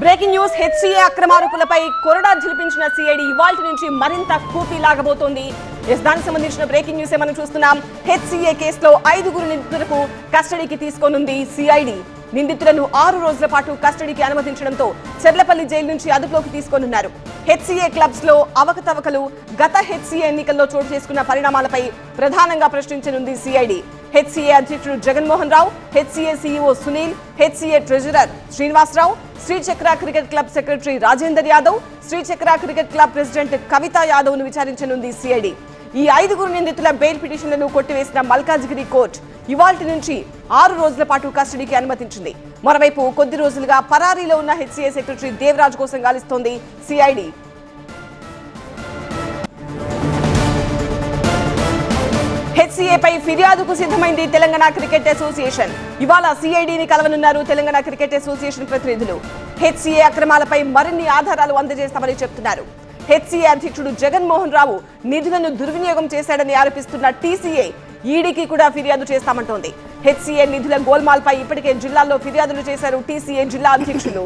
Breaking news HCA అక్రమారోపణలపై కొరడా జిలిపించిన CID ఇవాళ నుంచి మరింత కూపీ లాగబోతోంది. ఎస్ దానికి సంబంధించిన బ్రేకింగ్ న్యూస్ మనం చూస్తున్నాం? హెచ్సీఏ కేసులో ఐదుగురు నిందితులకు కస్టడీకి తీసుకోనుంది సిఐడి. నిందితులను ఆరు రోజుల పాటు కస్టడీకి అనుమతించడంతో చెర్లపల్లి జైలు నుంచి అదుపులోకి తీసుకోనున్నారు. హెచ్సీఏ క్లబ్స్లో అవకతవకలు గత హెచ్సీఏ ఎన్నికల్లో చోటు చేసుకున్న పరిణామాలపై ప్రధానంగా ప్రశ్నించనుంది సిఐడి. హెచ్సీఏ అధ్యక్షుడు Jaganmohan Rao HCA CEO Sunil HCA treasurer Srinivasarao Srichakra cricket club secretary Rajender Yadav Srichakra cricket club president Kavitha యాదవ్ను విచారించనుంది సిఐడి. ఈ ఐదుగురు నిందితుల బెయిల్ పిటిషన్లను కొట్టివేసిన మల్కాజ్గిరి కోర్టు ఇవాల్టి నుంచి ఆరు రోజుల పాటు కస్టడీకి అనుమతించింది. మరోవైపు కొద్ది రోజులుగా పరారీలో ఉన్న హెచ్సీఏ సెక్రటరీ దేవరాజ్ కోసం గాలిస్తోంది సిఐడి. హెచ్సీఏపై ఫిర్యాదుకు సిద్ధమైంది తెలంగాణ క్రికెట్ అసోసియేషన్. ఇవాళ సిఐడిని కలవనున్నారు తెలంగాణ క్రికెట్ అసోసియేషన్ ప్రతినిధులు. హెచ్సిఏ అక్రమాలపై మరిన్ని ఆధారాలు అందజేస్తామని చెప్తున్నారు. హెచ్సిఏ అధ్యక్షుడు జగన్మోహన్ రావు నిధులను దుర్వినియోగం చేశాడని ఆరోపిస్తున్న టీసీఏ ఈడీకి కూడా ఫిర్యాదు చేస్తామంటోంది. హెచ్సిఏ నిధుల గోల్మాల్పై ఇప్పటికే జిల్లాల్లో ఫిర్యాదులు చేశారు టీసీఏ జిల్లా అధ్యక్షులు.